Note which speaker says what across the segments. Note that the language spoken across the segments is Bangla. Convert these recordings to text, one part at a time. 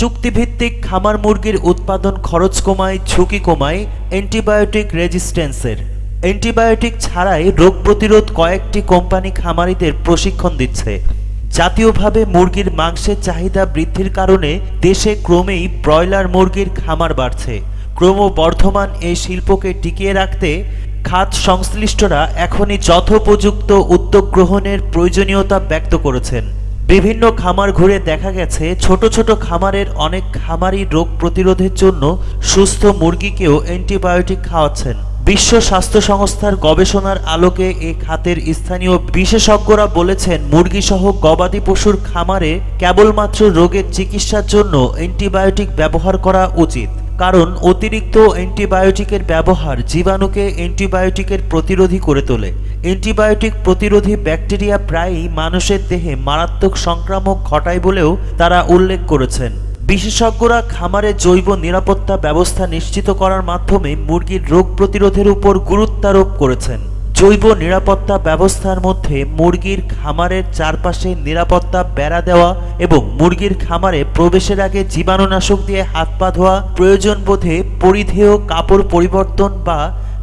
Speaker 1: চুক্তিভিত্তিক খামার মুরগির উৎপাদন খরচ কমায়, ঝুঁকি কমায় অ্যান্টিবায়োটিক রেজিস্ট্যান্সের। অ্যান্টিবায়োটিক ছাড়াই রোগ প্রতিরোধ কয়েকটি কোম্পানি খামারিদের প্রশিক্ষণ দিচ্ছে। জাতীয়ভাবে মুরগির মাংসের চাহিদা বৃদ্ধির কারণে দেশে ক্রমেই ব্রয়লার মুরগির খামার বাড়ছে। ক্রমবর্ধমান এই শিল্পকে টিকিয়ে রাখতে খাত সংশ্লিষ্টরা এখনই যথোপযুক্ত উদ্যোগ গ্রহণের প্রয়োজনীয়তা ব্যক্ত করেছেন। বিভিন্ন খামার ঘুরে দেখা গেছে ছোট ছোট খামারের অনেক খামারই রোগ প্রতিরোধের জন্য সুস্থ মুরগিকেও অ্যান্টিবায়োটিক খাওয়াচ্ছেন। বিশ্ব স্বাস্থ্য সংস্থার গবেষণার আলোকে এ খাতের স্থানীয় বিশেষজ্ঞরা বলেছেন, মুরগিসহ গবাদি পশুর খামারে কেবলমাত্র রোগের চিকিৎসার জন্য অ্যান্টিবায়োটিক ব্যবহার করা উচিত। কারণ অতিরিক্ত অ্যান্টিবায়োটিকের ব্যবহার জীবাণুকে অ্যান্টিবায়োটিকের প্রতিরোধী করে তোলে। অ্যান্টিবায়োটিক প্রতিরোধী ব্যাকটেরিয়া প্রায়ই মানুষের দেহে মারাত্মক সংক্রামক ঘটায় বলেও তারা উল্লেখ করেছেন। বিশেষজ্ঞরা খামারে জৈব নিরাপত্তা ব্যবস্থা নিশ্চিত করার মাধ্যমে মুরগির রোগ প্রতিরোধের উপর গুরুত্বারোপ করেছেন। জৈব নিরাপত্তা ব্যবস্থার মধ্যে মুরগির খামারের চারপাশে নিরাপত্তা বেড়া দেওয়া এবং মুরগির খামারে প্রবেশের আগে জীবাণুনাশক দিয়ে হাত পা ধোয়া প্রয়োজন বোধে পরিধেয় কাপড় পরিবর্তন বা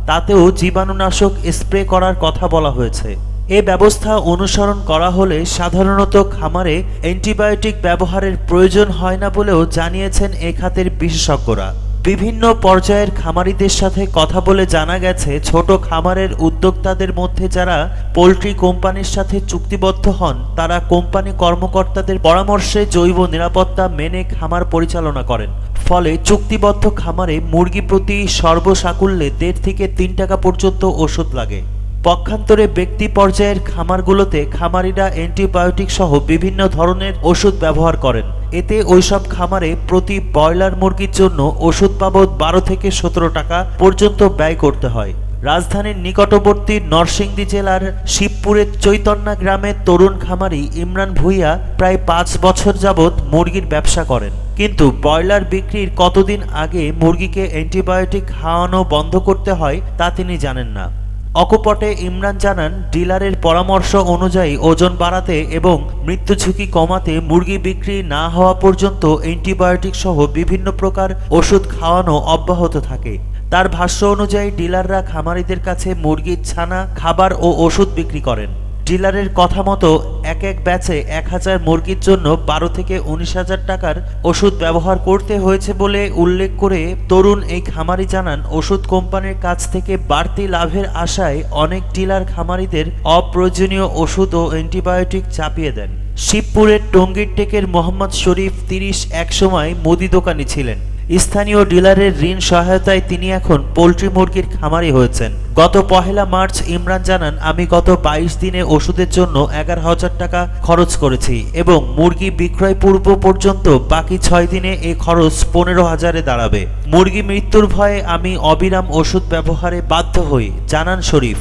Speaker 1: তাতেও জীবাণুনাশক স্প্রে করার কথা বলা হয়েছে। এ ব্যবস্থা অনুসরণ করা হলে সাধারণত খামারে অ্যান্টিবায়োটিক ব্যবহারের প্রয়োজন হয় না বলেও জানিয়েছেন এ খাতের বিশেষজ্ঞরা। বিভিন্ন পর্যায়ের খামারিদের সাথে কথা বলে জানা গেছে, ছোট খামারের উদ্যোক্তাদের মধ্যে যারা পোলট্রি কোম্পানির সাথে চুক্তিবদ্ধ হন, তারা কোম্পানি কর্মকর্তাদের পরামর্শে জৈব নিরাপত্তা মেনে খামার পরিচালনা করেন। ফলে চুক্তিবদ্ধ খামারে মুরগি প্রতি সর্বসাকুল্যে দেড় থেকে তিন টাকা পর্যন্ত ওষুধ লাগে। পক্ষান্তরে ব্যক্তি পর্যায়ের খামারগুলোতে খামারিরা অ্যান্টিবায়োটিক সহ বিভিন্ন ধরনের ওষুধ ব্যবহার করেন। এতে ওইসব খামারে প্রতি ব্রয়লার মুরগির জন্য ওষুধ বাবদ বারো থেকে সতেরো টাকা পর্যন্ত ব্যয় করতে হয়। রাজধানীর নিকটবর্তী নরসিংদী জেলার শিবপুরের চৈতন্যা গ্রামের তরুণ খামারি ইমরান ভুইয়া প্রায় পাঁচ বছর যাবৎ মুরগির ব্যবসা করেন। কিন্তু ব্রয়লার বিক্রির কতদিন আগে মুরগিকে অ্যান্টিবায়োটিক খাওয়ানো বন্ধ করতে হয় তা তিনি জানেন না। অকপটে ইমরান জানান, ডিলারের পরামর্শ অনুযায়ী ওজন বাড়াতে এবং মৃত্যু ঝুঁকি কমাতে মুরগি বিক্রি না হওয়া পর্যন্ত অ্যান্টিবায়োটিক সহ বিভিন্ন প্রকার ওষুধ খাওয়ানো অব্যাহত থাকে। তার ভাষ্য অনুযায়ী ডিলাররা খামারিদের কাছে মুরগির ছানা, খাবার ও ওষুধ বিক্রি করেন। ডিলারের কথা মতো এক এক ব্যাচে এক হাজার মুরগির জন্য বারো থেকে উনিশ হাজার টাকার ওষুধ ব্যবহার করতে হয়েছে বলে উল্লেখ করে তরুণ এই খামারি জানান, ওষুধ কোম্পানির কাছ থেকে বাড়তি লাভের আশায় অনেক ডিলার খামারিদের অপ্রয়োজনীয় ওষুধ ও অ্যান্টিবায়োটিক চাপিয়ে দেন। শিবপুরের টঙ্গীর টেকের মোহাম্মদ শরীফ তিরিশ এক সময় মুদি দোকানি ছিলেন। স্থানীয় ডিলারের ঋণ সহায়তায় তিনি এখন পোলট্রি মুরগির খামারি হয়েছেন। গত পহেলা মার্চ ইমরান জানান, আমি গত বাইশ দিনে ওষুধের জন্য এগারো হাজার টাকা খরচ করেছি এবং মুরগি বিক্রয় পূর্ব পর্যন্ত বাকি ছয় দিনে এই খরচ পনেরো হাজারে দাঁড়াবে। মুরগি মৃত্যুর ভয়ে আমি অবিরাম ওষুধ ব্যবহারে বাধ্য হই, জানান শরীফ।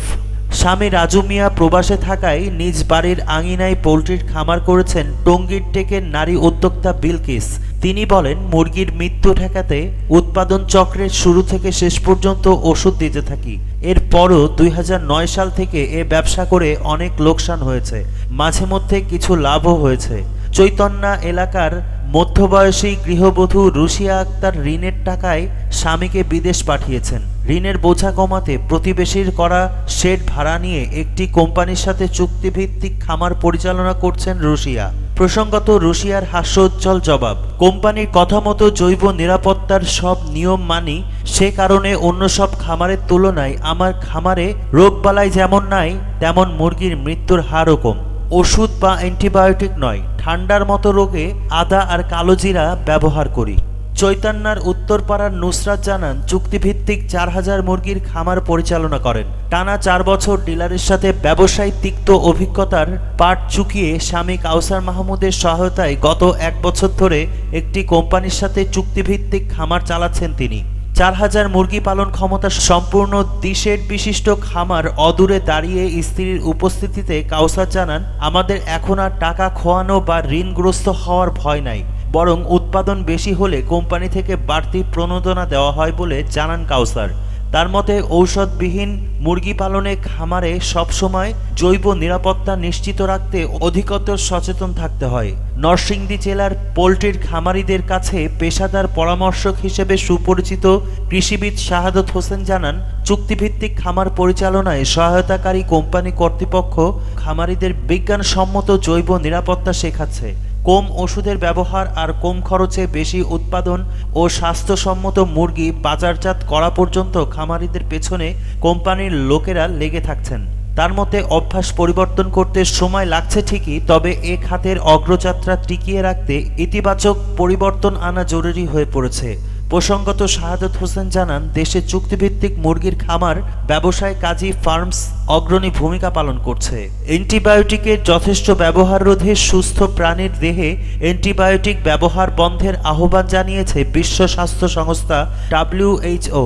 Speaker 1: স্বামী রাজু মিয়া প্রবাসে থাকায় নিজ বাড়ির আঙিনায় পোলট্রির খামার করেছেন টঙ্গীর টেকের নারী উদ্যোক্তা বিলকিস। তিনি বলেন, মুরগির মৃত্যু ঠেকাতে উৎপাদন চক্রের শুরু থেকে শেষ পর্যন্ত ওষুধ দিতে থাকি। এরপরও দুই হাজার নয় সাল থেকে এ ব্যবসা করে অনেক লোকসান হয়েছে। মাঝে মধ্যে কিছু লাভও হয়েছে। চৈতন্যা এলাকার মধ্যবয়সী গৃহবধূ রুশিয়া আক্তার ঋণের টাকায় স্বামীকে বিদেশ পাঠিয়েছেন। ঋণের বোঝা কমাতে প্রতিবেশীর করা শেড ভাড়া নিয়ে একটি কোম্পানির সাথে চুক্তিভিত্তিক খামার পরিচালনা করছেন রুশিয়া। প্রসঙ্গত রুশিয়ার হাস্যোজ্জ্বল জবাব, কোম্পানির কথা মতো জৈব নিরাপত্তার সব নিয়ম মানি, সে কারণে অন্য সব খামারের তুলনায় আমার খামারে রোগবালাই যেমন নাই, তেমন মুরগির মৃত্যুর হারও কম। ওষুধ বা অ্যান্টিবায়োটিক নয়, ঠান্ডার মতো রোগে আদা আর কালো জিরা ব্যবহার করি। চৈতান্যার উত্তরপাড়ার নুসরাত জানান, চুক্তিভিত্তিক চার হাজার মুরগির খামার পরিচালনা করেন। টানা চার বছর ডিলারের সাথে ব্যবসায়ী তিক্ত অভিজ্ঞতার পাট চুকিয়ে স্বামী কাউসার মাহমুদের সহায়তায় গত এক বছর ধরে একটি কোম্পানির সাথে চুক্তিভিত্তিক খামার চালাচ্ছেন তিনি। চার হাজার মুরগি পালন ক্ষমতা সম্পূর্ণ দিশের বিশিষ্ট খামার অদূরে দাঁড়িয়ে স্ত্রীর উপস্থিতিতে কাউসার জানান, আমাদের এখন আর টাকা খোয়ানো বা ঋণগ্রস্ত হওয়ার ভয় নাই। বরং উৎপাদন বেশি হলে কোম্পানি থেকে বাড়তি প্রণোদনা দেওয়া হয় বলে জানান কাউসার। তার মতে, ঔষধবিহীন মুরগি পালনে খামারে সবসময় জৈব নিরাপত্তা নিশ্চিত রাখতে অধিকতর সচেতন থাকতে হয়। নরসিংদী জেলার পোলট্রির খামারিদের কাছে পেশাদার পরামর্শক হিসেবে সুপরিচিত কৃষিবিদ শাহাদত হোসেন জানান, চুক্তিভিত্তিক খামার পরিচালনায় সহায়তাকারী কোম্পানি কর্তৃপক্ষ খামারিদের বিজ্ঞানসম্মত জৈব নিরাপত্তা শেখাচ্ছে। কম ওষুধের ব্যবহার আর কম খরচে বেশি উৎপাদন ও স্বাস্থ্যসম্মত মুরগি বাজারজাত করা পর্যন্ত খামারিদের পেছনে কোম্পানির লোকেরা লেগে থাকছেন। তার মতে অভ্যাস পরিবর্তন করতে সময় লাগছে ঠিকই, তবে এ খাতের অগ্রযাত্রা টিকিয়ে রাখতে ইতিবাচক পরিবর্তন আনা জরুরি হয়ে পড়েছে। প্রসঙ্গত শাহাদত হোসেন জানান, দেশে চুক্তিভিত্তিক মুরগির খামার, ব্যবসায় কাজী ফার্মস অগ্রণী ভূমিকা পালন করছে। অ্যান্টিবায়োটিকের যথেষ্ট ব্যবহার রোধে সুস্থ প্রাণীর দেহে অ্যান্টিবায়োটিক ব্যবহার বন্ধের আহ্বান জানিয়েছে বিশ্ব স্বাস্থ্য সংস্থা ডাব্লিউএইচও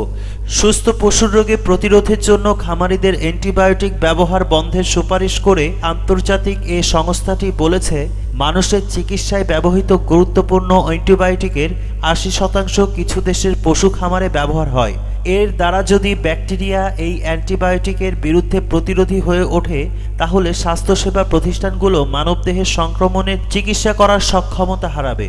Speaker 1: সুস্থ পশুর রোগে প্রতিরোধের জন্য খামারিদের অ্যান্টিবায়োটিক ব্যবহার বন্ধের সুপারিশ করে আন্তর্জাতিক এ সংস্থাটি বলেছে মানুষের চিকিৎসায় ব্যবহৃত গুরুত্বপূর্ণ অ্যান্টিবায়োটিকের আশি শতাংশ কিছু দেশের পশু খামারে ব্যবহার হয়। এর দ্বারা যদি ব্যাকটেরিয়া এই অ্যান্টিবায়োটিকের বিরুদ্ধে প্রতিরোধী হয়ে ওঠে, তাহলে স্বাস্থ্যসেবা প্রতিষ্ঠানগুলো মানবদেহের সংক্রমণের চিকিৎসা করার সক্ষমতা হারাবে।